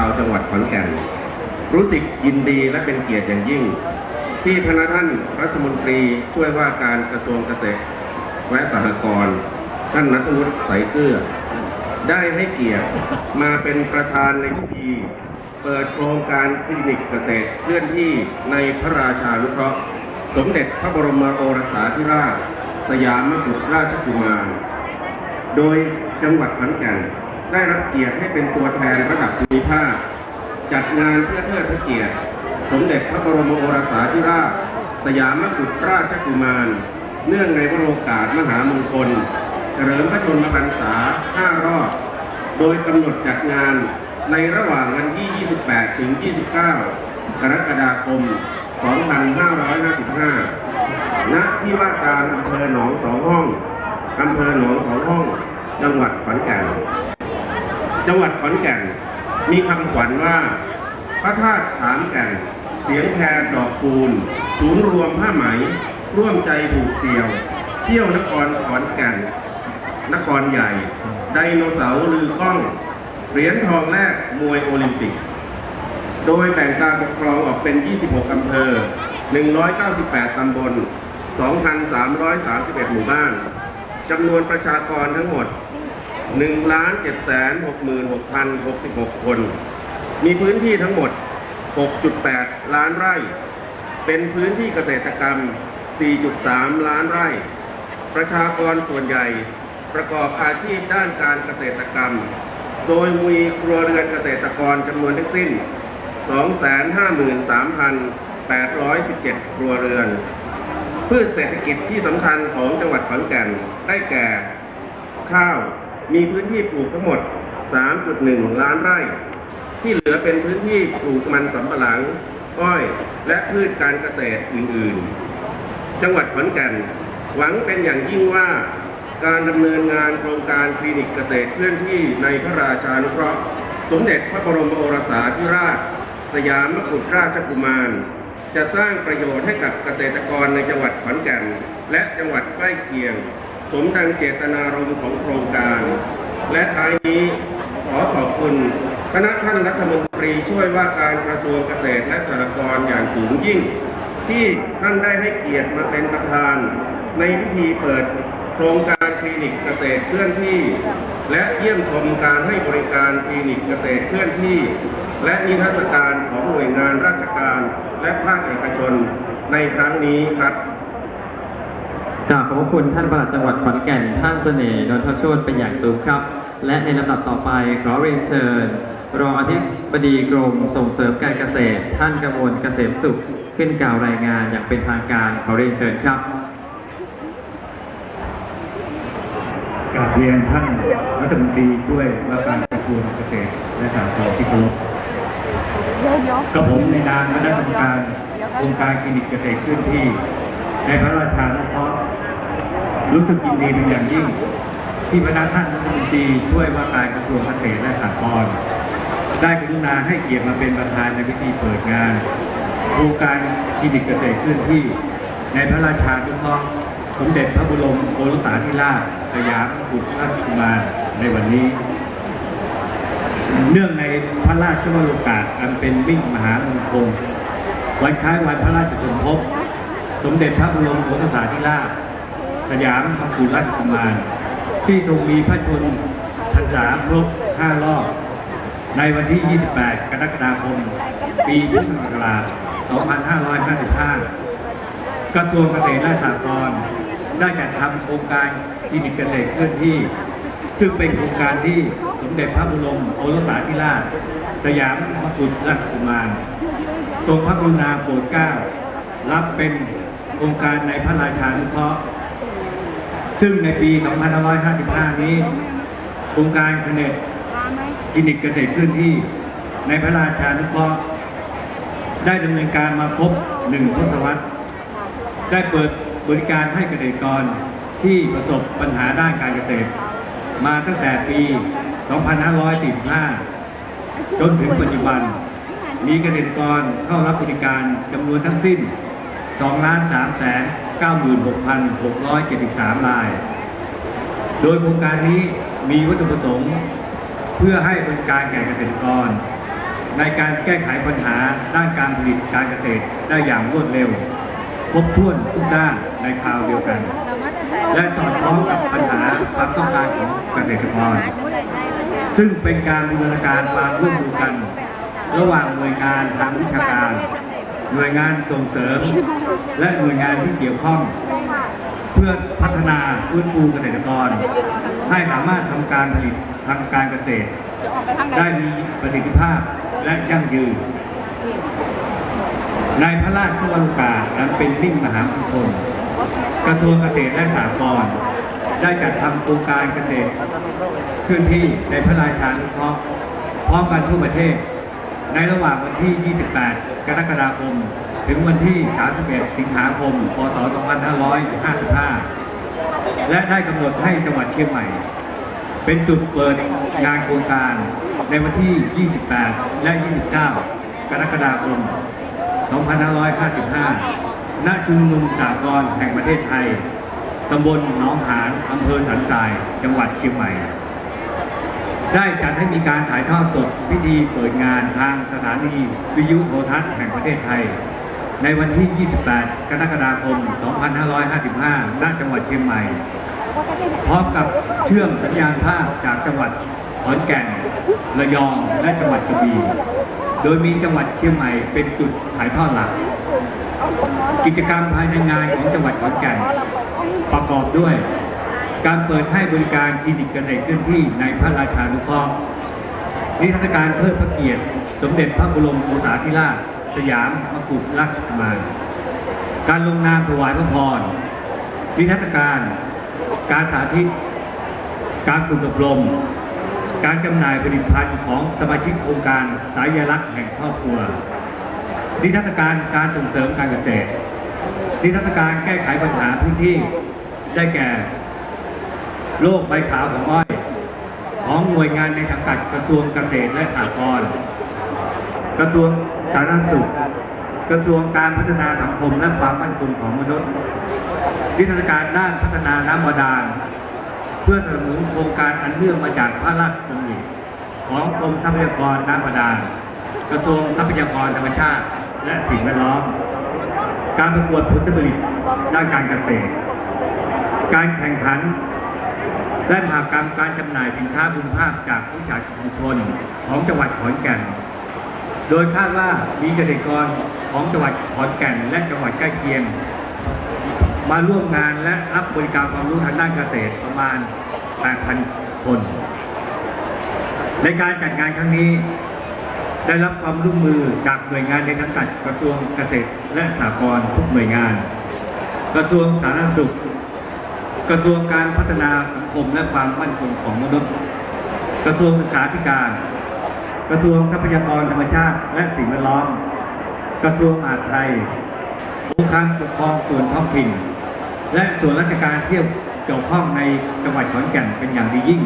าวจังหวัดขอนแก่น รู้สึกยินดีและเป็นเกียรติอย่างยิ่ง ที่พระท่านรัฐมนตรีช่วยว่าการกระทรวงเกษตรและสหกรณ์ท่านนัทวุฒิใสเกลือได้ให้เกียรติมาเป็นประธานในพิธีเปิดโครงการคลินิกเกษตรเคลื่อนที่ในพระราชานุเคราะห์ สมเด็จพระบรมโอรสาธิราช สยามกุฎราชกุมาร โดยจังหวัดขอนแก่น ได้รับเกียรติให้เป็นตัวแทนระดับภูมิภาคจัดงานเพื่อเทิดพระเกียรติ สมเด็จพระบรมโอรสาธิราช สยามกุฎราชกุมาร เนื่องในวโรกาสมหามงคล เฉลิมพระชนมพรรษา 5 รอบ โดยกำหนดจัดงานในระหว่างวันที่ 28 ถึง 29 กรกฎาคม 2555 ณ ที่ว่าการอำเภอหนองสองห้อง อำเภอหนองสองห้อง จังหวัดขอนแก่น จังหวัดขอนแก่น มีคำขวัญว่า พระธาตุขามแก่น เสียงแพรดอกคูณศูนย์รวมผ้าไหม ร่วมใจผูกเสี่ยว เที่ยวนครขอนแก่น นครใหญ่ ไดโนเสาร์ลือกล้อง เหรียญทองแรกมวยโอลิมปิก โดยแบ่งการปกครองออกเป็น 26 อำเภอ 198 ตำบล 2,331 หมู่บ้านจำนวนประชากรทั้งหมด 1,766,066 คน มีพื้นที่ทั้งหมด 6.8 ล้านไร่ เป็นพื้นที่เกษตรกรรม 4.3 ล้านไร่ ประชากรส่วนใหญ่ประกอบอาชีพด้านการเกษตรกรรม โดยมีครัวเรือนเกษตรกรจำนวนทั้งสิ้น 253,817 ครัวเรือน พืชเศรษฐกิจที่สำคัญของจังหวัดขอนแก่นได้แก่ ข้าว มีพื้นที่ปลูกทั้งหมด 3.1 ล้านไร่ ที่เหลือเป็นพื้นที่ปลูกมันสำปะหลัง อ้อย และพืชการเกษตรอื่น ๆ จังหวัดขอนแก่น หวังเป็นอย่างยิ่งว่าการดำเนินงานโครงการคลินิกเกษตรเคลื่อนที่ในพระราชานุเคราะห์ สมเด็จพระบรมโอรสาธิราช สยามกุฎราชกุมาร จะสร้างประโยชน์ให้กับเกษตรกรในจังหวัดขอนแก่น และจังหวัดใกล้เคียง สมดังเจตนารมณ์ของโครงการ และท้ายนี้ขอขอบคุณคณะท่านรัฐมนตรีช่วยว่าการกระทรวงเกษตรและสหกรณ์อย่างสูงยิ่ง ที่ท่านได้ให้เกียรติมาเป็นประธาน ในพิธีเปิดโครงการคลินิกเกษตรเคลื่อนที่ และเยี่ยมชมการให้บริการคลินิกเกษตรเคลื่อนที่ และนิทรรศการของหน่วยงานราชการและภาคเอกชนในครั้งนี้ครับ กราบขอบคุณท่านปลัดจังหวัดขอนแก่น ท่านเสน่ห์นนทโชตเป็นอย่างสูงครับ และในลำดับต่อไปขอเรียนเชิญ รองอธิบดีกรมส่งเสริมการเกษตร ท่านกระมวลเกษมสุขขึ้นกล่าวรายงานอย่างเป็นทางการขอเรียนเชิญครับกราบเรียนท่านรัฐมนตรีช่วยว่าการกระทรวงเกษตรและสหกรณ์ที่เคารพกับผมในนามคณะกรรมการโครงการคลินิกเกษตรเคลื่อนที่ในพระราชานุเคราะห์ รู้สึกยินดีเป็นอย่างยิ่ง ที่พระท่านรัฐมนตรีช่วยว่าการกระทรวงเกษตรและสหกรณ์ได้กรุณาให้เกียรติมาเป็นประธานในพิธีเปิดงานโครงการคลินิกเกษตรเคลื่อนที่ ในพระราชานุเคราะห์สมเด็จพระบรมโอรสาธิราชสยามกุฎราชกุมารในวันนี้ เนื่องในพระราชวโรกาสอันเป็นมิ่งมหามงคลวันคล้ายวันพระราชสมภพสมเด็จพระบรมโอรสาธิราช สยามกุฎราชกุมาร ที่ทรงมีพระชนพรรษาครบ5รอบ ในวันที่ 28 กรกฎาคม ปีพุทธศักราช 2555 กระทรวงเกษตรและสหกรณ์ได้จัดทำโครงการคลินิกเกษตรเคลื่อนที่ ซึ่งเป็นโครงการที่สมเด็จพระบรมโอรสาธิราชสยามมกุฎราชกุมารทรงพระกรุณาโปรดเกล้ารับเป็นโครงการในพระราชานุเคราะห์ ซึ่งในปี 2555 นี้โครงการคเนตคลินิกเกษตรเคลื่อนที่ ในพระราชานุเคราะห์ได้ดำเนินการมาครบหนึ่งทศวรรษ ได้เปิดบริการให้เกษตรกรที่ประสบปัญหาด้านการเกษตร มาตั้งแต่ปี 2545 จนถึงปัจจุบัน มีเกษตรกรเข้ารับบริการจำนวนทั้งสิ้น 2 3 9 6 6 7 3ราย โดยโครงการนี้มีวัตถุประสงค์เพื่อให้บริการแก่เกษตรกร ในการแก้ไขปัญหาด้านการผลิตการเกษตรได้อย่างรวดเร็ว ครบถ้วนทุกด้านในคราวเดียวกัน และสอดคล้องกับปัญหาความต้องการของเกษตรกร ซึ่งเป็นการบูรณาการความร่วมมือกัน ระหว่างหน่วยงานทางวิชาการ หน่วยงานส่งเสริม และหน่วยงานที่เกี่ยวข้อง เพื่อพัฒนาฟื้นฟูเกษตรกร ให้สามารถทำการผลิตทางการเกษตร ได้มีประสิทธิภาพและยั่งยืนในพระราชวานุกาอันเป็นมิ่งมหามงคลกระทรวงเกษตรและสหกรณ์ได้จัดทำโครงการเกษตรเคลื่อนที่ในพระราชานุเคราะห์พร้อมกันทั่วประเทศ ในระหว่างวันที่ 28 กรกฎาคม ถึงวันที่ 31 สิงหาคม พศ 2555 และได้กำหนดให้จังหวัดเชียงใหม่ เป็นจุดเปิดงานโครงการในวันที่ 28 และ 29 กรกฎาคม 2555 ณ ชุมนุมสากลแห่งประเทศไทย ตำบลหนองหาน อำเภอสันทราย จังหวัดเชียงใหม่ ได้จัดให้มีการถ่ายทอดสดพิธีเปิดงานทางสถานีวิทยุโทรทัศน์แห่งประเทศไทย ในวันที่ 28 กรกฎาคม 2555 ณ จังหวัดเชียงใหม่ พร้อมกับเชื่อมสัญญาณภาพจากจังหวัดขอนแก่น ระยอง และจังหวัดกระบี่ โดยมีจังหวัดเชียงใหม่เป็นจุดถ่ายทอดหลัก กิจกรรมภายในงานของจังหวัดขอนแก่น ประกอบด้วย การเปิดให้บริการคลินิกเกษตรเคลื่อนที่ในพระราชานุเคราะห์นิทรรศการเทิดพระเกียรติ สมเด็จพระบรมโอษาธิราช สยามมกุฎราชกุมารการลงนามถวายพระพรนิทรรศการ การสาธิต การฝึกอบรม การจำหน่ายผลิตภัณฑ์ของสมาชิกโครงการสายลักษณ์แห่งครอบครัว นิทรรศการการส่งเสริมการเกษตร นิทรรศการแก้ไขปัญหาพื้นที่ได้แก่ โรคใบขาวของอ้อย ของหน่วยงานในสังกัดกระทรวงเกษตรและสหกรณ์กระทรวงสาธารณสุข กระทรวงการพัฒนาสังคมและความมั่นคงของมนุษย์นิทรรศการด้านพัฒนาน้ำบาดาล เพื่อสนับสนุนโครงการอันเนื่องมาจากพระราชดำริของกรมทรัพยากรน้ำบาดาล กระทรวงทรัพยากรธรรมชาติ และสิ่งแวดล้อม การประกวดผลผลิตด้านการเกษตร การแข่งขัน และมหากรรมการจำหน่ายสินค้าคุณภาพจากวิสาหกิจชุมชนของจังหวัดขอนแก่น โดยคาดว่ามีเกษตรกรของจังหวัดขอนแก่น และจังหวัดใกล้เคียง มาร่วมงานและรับบริการความรู้ทางด้านเกษตรประมาณ 8,000 คน ในการจัดงานครั้งนี้ ได้รับความร่วมมือจากหน่วยงานในสังกัดกระทรวงเกษตรและสหกรณ์ทุกหน่วยงาน กระทรวงสาธารณสุข กระทรวงการพัฒนาสัง คมและความมั่นคงของมนุษย์ กระทรวงศึกษาธิการ กระทรวงทรัพยากรธรรมชาติและสิ่งแวดล้อม กระทรวงมหาดไทยองค์การปกครองส่วนท้องถิ่น และส่วนราชการที่เกี่ยวข้องในจังหวัดขอนแก่นเป็นอย่างดียิ่ง